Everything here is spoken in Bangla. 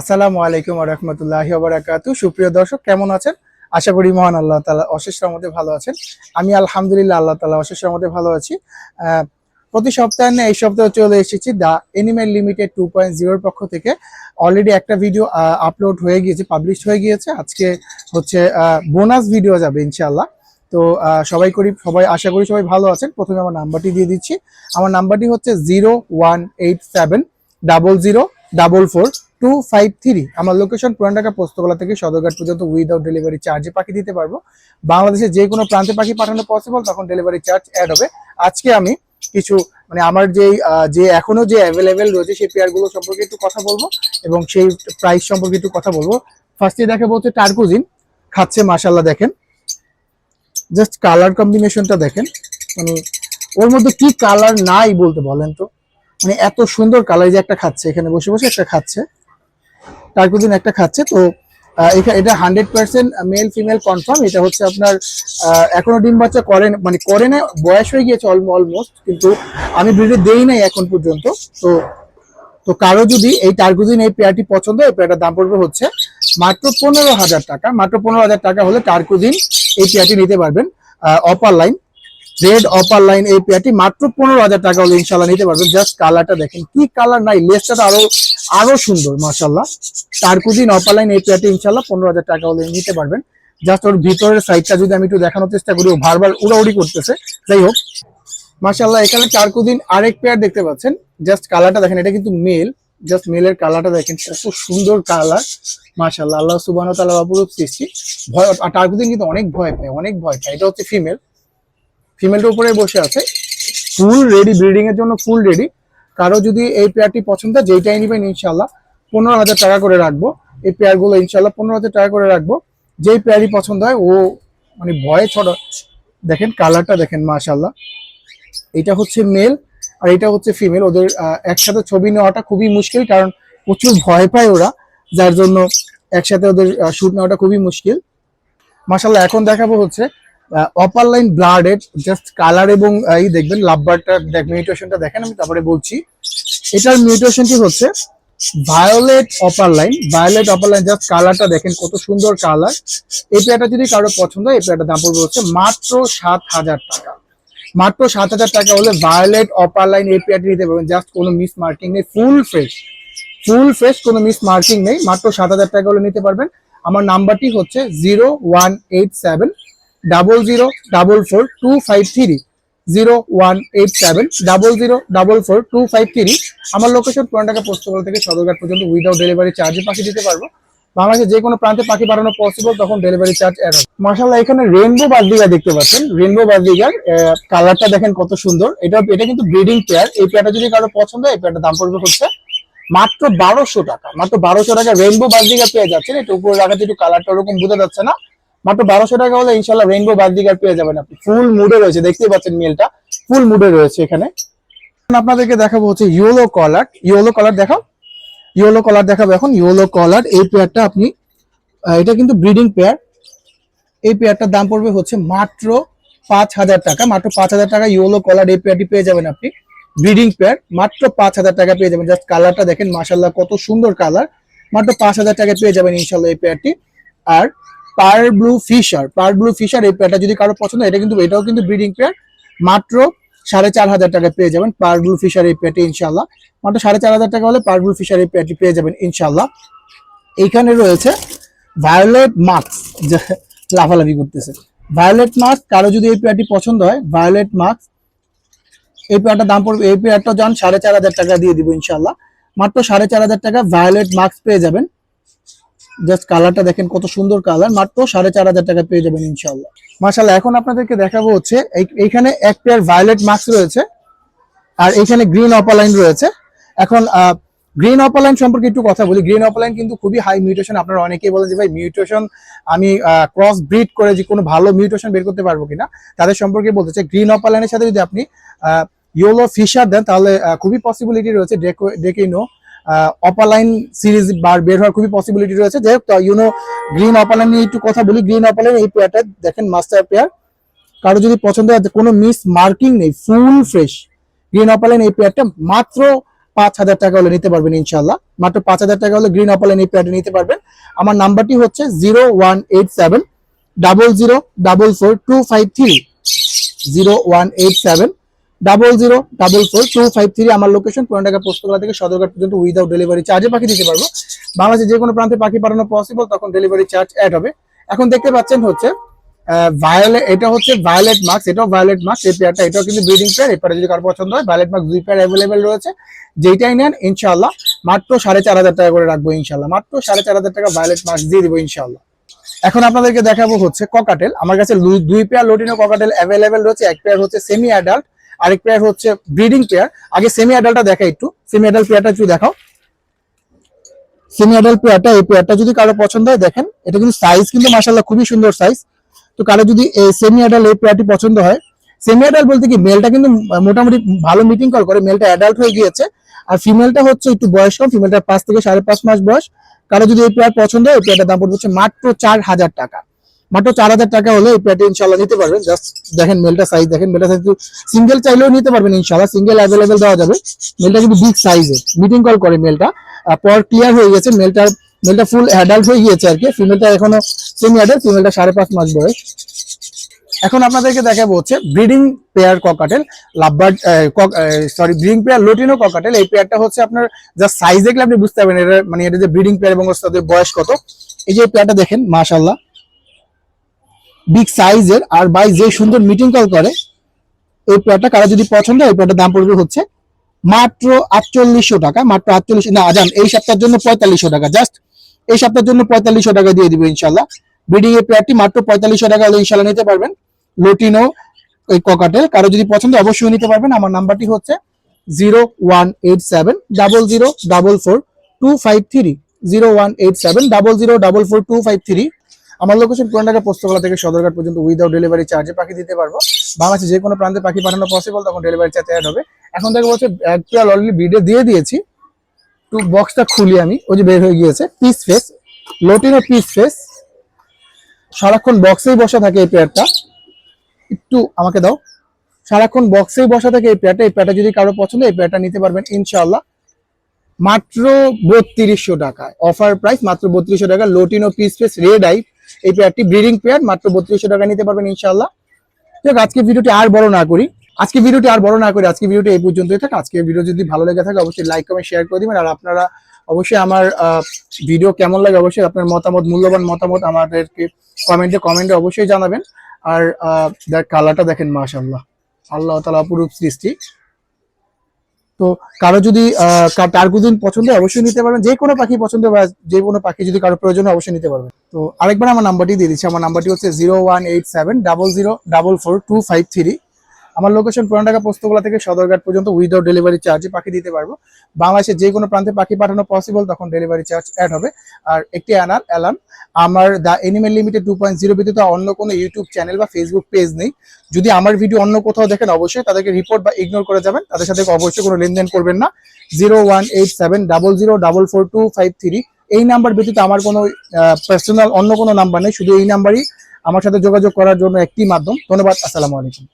আসসালামু আলাইকুম রহমতুল্লাহি বারাকাতু সুপ্রিয় দর্শক, কেমন আছেন? আশা করি মহান আল্লাহ তালা অশেষ রহমতে ভালো আছেন। আমি আলহামদুলিল্লাহ আল্লাহ তালা অশেষ রহমতে ভালো আছি। প্রতি সপ্তাহে এই সপ্তাহে চলে এসেছি the animal limited two point জিরোর পক্ষ থেকে। অলরেডি একটা ভিডিও আপলোড হয়ে গিয়েছে পাবলিশ হয়ে গিয়েছে। আজকে হচ্ছে বোনাস ভিডিও যাবে ইনশাআল্লাহ। তো সবাই করি, সবাই আশা করি সবাই ভালো আছেন। প্রথমে আমার নাম্বারটি দিয়ে দিচ্ছি। আমার নাম্বারটি হচ্ছে zero one eight seven double zero double four. Two five three আমার লোকেশন পুরান ঢাকা পোস্তকলা থেকে সদরঘাট পর্যন্ত উইদাউট ডেলিভারি চার্জে পাখি দিতে পারব। বাংলাদেশে যে কোনো প্রান্তে পাখি পাঠানো পসিবল তখন ডেলিভারি চার্জ অ্যাড হবে। আজকে আমি কিছু মানে আমার আহ, যে এখনও যে অ্যাভেলেবেল রয়েছে সেই পেয়ারগুলো সম্পর্কে একটু কথা বলব এবং সেই প্রাইস সম্পর্কে একটু কথা বলব। ফার্স্টে দেখে বলছে টার্কুজিন খাচ্ছে মাসাল্লাহ দেখেন। জাস্ট কালার কম্বিনেশনটা দেখেন। মানে ওর মধ্যে কি কালার নাই বলতে বলেন তো। মানে এত সুন্দর কালার যে একটা খাচ্ছে এখানে বসে বসে একটা খাচ্ছে। টার্কুদিন একটা খাচ্ছে। তো এটা hundred percent male female confirm এটা হচ্ছে আপনার এখনও ডিম বাচ্চা করেন মানে করে না, বয়স হয়ে গিয়েছে অলমোস্ট কিন্তু আমি ব্রিডে দেই নাই এখন পর্যন্ত। তো তো কারও যদি এই টার্কুদিন এই পেয়ারটি পছন্দ, এই পেয়ারটার দাম পড়বে হচ্ছে মাত্র পনেরো হাজার টাকা। মাত্র পনেরো হাজার টাকা হলে টার্কুদিন এই পেয়ারটি নিতে পারবেন upper line red upper line এই পেয়ারটি মাত্র পনেরো হাজার টাকা হলে ইনশাল্লাহ নিতে পারবেন। জাস্ট কালারটা দেখেন, কি কালার নাই লেসটা আরও আরও সুন্দর মাশাল্লাহ টার্কুদিন অপার লাইন এই পেয়ারটি ইনশাল্লাহ পনেরো হাজার টাকা হলে নিতে পারবেন। জাস্ট ওর ভিতরের সাইডটা যদি আমি একটু দেখানোর চেষ্টা করি, ও বারবার উড়াউড়ি করতেছে। যাই হোক মাশাল্লাহ এখানে টার্কুদিন আরেক পেয়ার দেখতে পাচ্ছেন। জাস্ট কালারটা দেখেন, এটা কিন্তু মেল জাস্ট মেলের কালারটা দেখেন কত সুন্দর কালার মাশাল্লাহ আল্লাহ সুবাহ তাল্লাহ অপরূপ সৃষ্টি। ভয়, আর টার্কুদিন কিন্তু অনেক ভয় পায়, অনেক ভয় পায়। এটা হচ্ছে ফিমেল ফিমেলটার উপরে বসে আছে। ফুল রেডি ব্রিডিং এর জন্য ফুল রেডি কারও যদি এই পেয়ারটি পছন্দ হয়, যেইটাই নেবেন ইনশাল্লাহ পনেরো হাজার টাকা করে রাখব। এই পেয়ারগুলো ইনশাল্লাহ পনেরো হাজার টাকা করে রাখব। যেই পেয়ারই পছন্দ হয় ও মানে ভয়ে ছোট দেখেন কালারটা দেখেন মাশাল্লাহ এটা হচ্ছে মেল আর এটা হচ্ছে ফিমেল ওদের একসাথে ছবি নেওয়াটা খুবই মুশকিল কারণ প্রচুর ভয় পায় ওরা যার জন্য একসাথে ওদের শ্যুট নেওয়াটা খুবই মুশকিল। মাশাল্লাহ এখন দেখাবো হচ্ছে upper line blooded just colour এবং এই দেখবেন লাভবারটা মিউটেশনটা দেখেন, আমি তারপরে বলছি। এটার মিউটেশনটি হচ্ছে violet opaline violet opaline just কালারটা দেখেন কত সুন্দর কালার এই পেয়ারটা যদি কারও পছন্দ হয়, এই পেয়ারটার দাম পড়বে হচ্ছে মাত্র সাত হাজার টাকা। মাত্র সাত হাজার টাকা হলে ভায়োলেট অপার লাইন এই পেয়ারটি নিতে পারবেন জাস্ট কোনো মিস মার্কিং নেই ফুল ফ্রেশ ফুল ফ্রেশ কোনো মিস মার্কিং নেই, মাত্র সাত হাজার টাকা হলে নিতে পারবেন। আমার নাম্বারটি হচ্ছে zero one eight seven double zero double four two five three zero one eight seven double zero double four two five three আমার লোকেশন পুরান ঢাকা থেকে সদরঘাট পর্যন্ত উইদাউট ডেলিভারি চার্জে পাখি দিতে পারব। বাংলাদেশে যে কোনো প্রান্তে পাখি পাঠানো পসিবল তখন ডেলিভারি চার্জ অ্যাড হবে। মার্শাল্লাহ এখানে রেনবো বাজদিগা দেখতে পাচ্ছেন। রেনবো বাজদিগার কালারটা দেখেন কত সুন্দর। এটা এটা কিন্তু ব্রিডিং পেয়ার এই পেয়ারটা যদি কারও পছন্দ হয়, এই পেয়ারটার দাম পড়বে হচ্ছে মাত্র বারোশো টাকা। মাত্র বারোশো টাকা রেনবো বাজদিগার পেয়ে যাচ্ছেন। এটা উপরে রাখাতে একটু কালারটা ওরকম বোঝা যাচ্ছে না। মাত্র বারোশো টাকা হলে ইনশাল্লাহ রেনবো বাজদিগার পেয়ে যাবেন আপনি। ফুল মুডে রয়েছে, দেখতেই পাচ্ছেন মেলটা ফুল মুডে রয়েছে এখানে। আপনাদেরকে দেখাবো হচ্ছে ইয়েলো কলার ইয়েলো কলার দেখাও? ইয়েলো কলার দেখাবো এখন। ইয়েলো কলার এই পেয়ারটা আপনি এটা কিন্তু ব্রিডিং পেয়ার এই পেয়ারটার দাম পড়বে হচ্ছে মাত্র পাঁচ হাজার টাকা। মাত্র পাঁচ হাজার টাকা ইয়েলো কলার এই পেয়ারটি পেয়ে যাবেন আপনি। ব্রিডিং পেয়ার মাত্র পাঁচ হাজার টাকা পেয়ে যাবেন। জাস্ট কালারটা দেখেন মাসাল্লাহ কত সুন্দর কালার মাত্র পাঁচ হাজার টাকা পেয়ে যাবেন ইনশাল্লাহ এই পেয়ারটি আর parblue Fischer, parblue Fischer এই পেয়ারটা যদি কারও পছন্দ এটা কিন্তু, এটাও কিন্তু ব্রিডিং পেয়ার মাত্র সাড়ে চার হাজার টাকা পেয়ে যাবেন পার ব্লু ফিশার এই পেয়ারটি ইনশাল্লাহ মাত্র সাড়ে চার হাজার টাকা হলে পার ব্লু ফিশার এই পেয়ারটি পেয়ে যাবেন ইনশাল্লাহ এইখানে রয়েছে ভায়োলেট মাস্ক লাফালাফি করতেছে। ভায়োলেট মাস্ক কারও যদি এই পেয়ারটি পছন্দ হয় ভায়োলেট মাস্ক এই পেয়ারটার দাম পড়বে, এই পেয়ারটা যান সাড়ে চার হাজার টাকা দিয়ে দিব ইনশাল্লাহ মাত্র সাড়ে চার হাজার টাকা ভায়োলেট মাস্ক পেয়ে যাবেন। জাস্ট কালারটা দেখেন কত সুন্দর কালার মাত্র সাড়ে চার হাজার টাকা পেয়ে যাবেন ইনশাল্লাহ মাশাল্লাহ এখন আপনাদেরকে দেখাবো হচ্ছে এই- এইখানে এক পেয়ার ভায়োলেট মাস্ক রয়েছে, আর এইখানে গ্রিন অপালাইন রয়েছে। এখন গ্রিন অপালাইন সম্পর্কে একটু কথা বলি। গ্রিন অপালাইন কিন্তু খুবই হাই মিউটেশন আপনারা অনেকেই বলে যে ভাই মিউটেশন আমি ক্রস ব্রিড করে যে কোনো ভালো মিউটেশন বের করতে পারব কিনা, তাদের সম্পর্কে বলতে চাই গ্রিন অপালাইনের সাথে যদি আপনি ইয়োলো ফিশার দেন, তাহলে খুবই পসিবিলিটি রয়েছে ডেকেইনো অপালাইন সিরিজ বার বের হওয়ার খুবই পসিবিলিটি রয়েছে। যে ইউনো গ্রিন অপালাইন নিয়ে একটু কথা বলি। গ্রিন অপালাইন এই পেয়ারটা দেখেন মাস্টার পেয়ার কারও যদি পছন্দ হয়, কোনো মিস মার্কিং নেই ফুল ফ্রেশ গ্রিন অপালাইন এই পেয়ারটা মাত্র পাঁচ হাজার টাকা হলে নিতে পারবেন ইনশাল্লাহ মাত্র পাঁচ হাজার টাকা হলে গ্রিন অপালেন এই পেয়ারটি নিতে পারবেন। আমার নাম্বারটি হচ্ছে zero one eight seven, double zero, double four, two five three. Zero one eight seven double zero double four two five three আমার লোকেশন পুরান ঢাকা পোস্তকলা থেকে সদরঘাট পর্যন্ত উইদাউট ডেলিভারি চার্জে পাখি দিতে পারব। বাংলাদেশে যে কোনো প্রান্তে পাখি পাঠানো পসিবল তখন ডেলিভারি চার্জ অ্যাড হবে। এখন দেখতে পাচ্ছেন হচ্ছে ভায়োলেট এটা হচ্ছে ভায়োলেট মার্কস এটাও ভায়োলেট মার্কস এই পেয়ারটা এটাও কিন্তু ব্রিডিং পেয়ার এই পেয়ারটা যদি কারও পছন্দ হয় ভায়োলেট মার্কস দুই পেয়ার অ্যাভেলেবেল রয়েছে। যেইটাই নেন ইনশাল্লাহ মাত্র সাড়ে চার হাজার টাকা করে রাখব ইনশাল্লাহ মাত্র সাড়ে চার হাজার টাকা ভায়োলেট মার্কস দিয়ে দিবো ইনশাল্লাহ এখন আপনাদেরকে দেখাবো হচ্ছে ককাটেল আমার কাছে দুই পেয়ার লোটিনো ককাটেল অ্যাভেলেবেল রয়েছে, এক পেয়ার হচ্ছে সেমি অ্যাডাল্ট আরেক পেয়ার হচ্ছে ব্রিডিং পেয়ার আগে সেমি অ্যাডাল্টটা দেখা একটু। সেমি অ্যাডাল্ট পেয়ারটা একটু দেখাও। সেমি অ্যাডাল্ট পেয়ারটা এই পেয়ারটা যদি কারও পছন্দ হয়, দেখেন, এটা কিন্তু সাইজ কিন্তু মাশাল্লাহ খুবই সুন্দর সাইজ তো কারও যদি এই সেমি অ্যাডাল্ট এই পেয়ারটি পছন্দ হয় সেমি অ্যাডাল্ট বলতে কি মেলটা কিন্তু মোটামুটি ভালো মিটিং কল করে মেলটা অ্যাডাল্ট হয়ে গিয়েছে। আর ফিমেলটা হচ্ছে একটু বয়স কম ফিমেলটা পাঁচ থেকে সাড়ে পাঁচ মাস বয়স। কারও যদি এই পেয়ার পছন্দ হয় এই পেয়ারটার দাম পড়বে হচ্ছে মাত্র চার হাজার টাকা। মাত্র চার হাজার টাকা হলে এই পেয়ারটা ইনশাল্লাহ নিতে পারবেন। জাস্ট দেখেন মেলটা সাইজ দেখেন মেলটা সাইজ সিঙ্গেল চাইলেও নিতে পারবেন ইনশাল্লাহ সিঙ্গেল অ্যাভেলেবেল দেওয়া যাবে। মেলটা কিন্তু বিগ সাইজের মিটিং কল করে মেলটা পর ক্লিয়ার হয়ে গেছে। মেলটা মেলটা ফুল অ্যাডাল্ট হয়ে গিয়েছে আর কি। ফিমেলটা এখনও সেমি অ্যাডাল্ট ফিমেলটা সাড়ে পাঁচ মাস বয়স। এখন আপনাদেরকে দেখাবো হচ্ছে breeding pair cockatiel lovebird sorry breeding pair lutino cockatiel এই পেয়ারটা হচ্ছে আপনার যা সাইজ দেখলে আপনি বুঝতে পারবেন এটা মানে এটা যে ব্রিডিং পেয়ার এবং বয়স কত। এই যে পেয়ারটা দেখেন মাশাল্লাহ বিগ সাইজের আর বাই যে সুন্দর মিটিং কল করে, এই পেয়ারটা কারও যদি পছন্দ হয়, এই পেয়ারটার দাম পড়বে হচ্ছে মাত্র আটচল্লিশশো টাকা, মাত্র আটচল্লিশ না, জান, এই সপ্তাহের জন্য পঁয়তাল্লিশশো টাকা জাস্ট এই সপ্তাহের জন্য পঁয়তাল্লিশশো টাকা দিয়ে দিবে ইনশাল্লাহ। ব্রিডিং এর পেয়ারটি মাত্র পঁয়তাল্লিশশো টাকা হলে ইনশাল্লাহ নিতে পারবেন। লোটিনো ওই ককাটেল কারও যদি পছন্দ অবশ্যই নিতে পারবেন। আমার নাম্বারটি হচ্ছে zero one eight seven double zero double four two five three zero one eight seven double zero double four two five three আমার লোকেশন পুরান ঢাকা পোস্তকলা থেকে সদরঘাট পর্যন্ত উইদাউট ডেলিভারি চার্জে পাখি দিতে পারব। বাংলাদেশে যে কোনো প্রান্তে পাখি পাঠানো পসিবল তখন ডেলিভারি চার্জ অ্যাড হবে। এখন থেকে বলছে, এক পেয়ার অলরেডি ভিডিও দিয়ে দিয়েছি। টু বক্সটা খুলি আমি, ওই যে বের হয়ে গিয়েছে peach face lutino peach face সারাক্ষণ বক্সেই বসা থাকে এই পেয়ারটা একটু আমাকে দাও। সারাক্ষণ বক্সেই বসা থাকে এই পেয়ারটা এই পেয়ারটা যদি কারও পছন্দ, এই পেয়ারটা নিতে পারবেন, ইনশাআল্লাহ। মাত্র বত্রিশশো টাকায়। অফার প্রাইস মাত্র বত্রিশশো টাকা। Lutino peach face red eye এই পেয়ারটি ব্রিডিং পেয়ার মাত্র বত্রিশশো টাকা নিতে পারবেন ইনশাআল্লাহ। যাক, আজকে ভিডিওটি আর বড় না করি। আজকে ভিডিওটি আর বড় না করি, আজকে ভিডিওটি এই পর্যন্তই থাকে। আজকে ভিডিও যদি ভালো লেগে থাকে, অবশ্যই লাইক কমেন্ট শেয়ার করে দিবেন। আর আপনারা অবশ্যই আমার ভিডিও কেমন লাগে, অবশ্যই আপনার মতামত, মূল্যবান মতামত আমাদেরকে কমেন্টে কমেন্টে অবশ্যই জানাবেন। আর দেখ কালারটা দেখেন মাশাল্লাহ আল্লাহ তালা অপরূপ সৃষ্টি। তো কারও যদি টার্গুদিন পছন্দ অবশ্যই নিতে পারবেন। যে কোনো পাখি পছন্দ বা যে কোনো পাখি যদি কারও প্রয়োজন অবশ্যই নিতে পারবেন। তো আরেকবার আমার নাম্বারটি দিয়ে দিচ্ছি। আমার নাম্বারটি হচ্ছে zero one eight seven double zero double four two five three. আমার লোকেশন পুরান ঢাকা পোস্তগোলা থেকে সদরঘাট পর্যন্ত উইদাউট ডেলিভারি চার্জে পাখি দিতে পারব। বাংলাদেশের যে কোনো প্রান্তে পাখি পাঠানো পসিবল তখন ডেলিভারি চার্জ অ্যাড হবে। আর একটি অ্যানার অ্যালার্ম আমার the animal limited two point zero ব্যতীত অন্য কোনো ইউটিউব চ্যানেল বা ফেসবুক পেজ নেই। যদি আমার ভিডিও অন্য কোথাও দেখেন, অবশ্যই তাদেরকে রিপোর্ট বা ইগনোর করে যাবেন। তাদের সাথে অবশ্যই কোনো লেনদেন করবেন না। Zero one eight seven double zero double four two five three এই নাম্বার ব্যতীত আমার কোনো পার্সোনাল অন্য কোনো নাম্বার নেই। শুধু এই নাম্বারই আমার সাথে যোগাযোগ করার জন্য একটি মাধ্যম। ধন্যবাদ, আসসালামু আলাইকুম।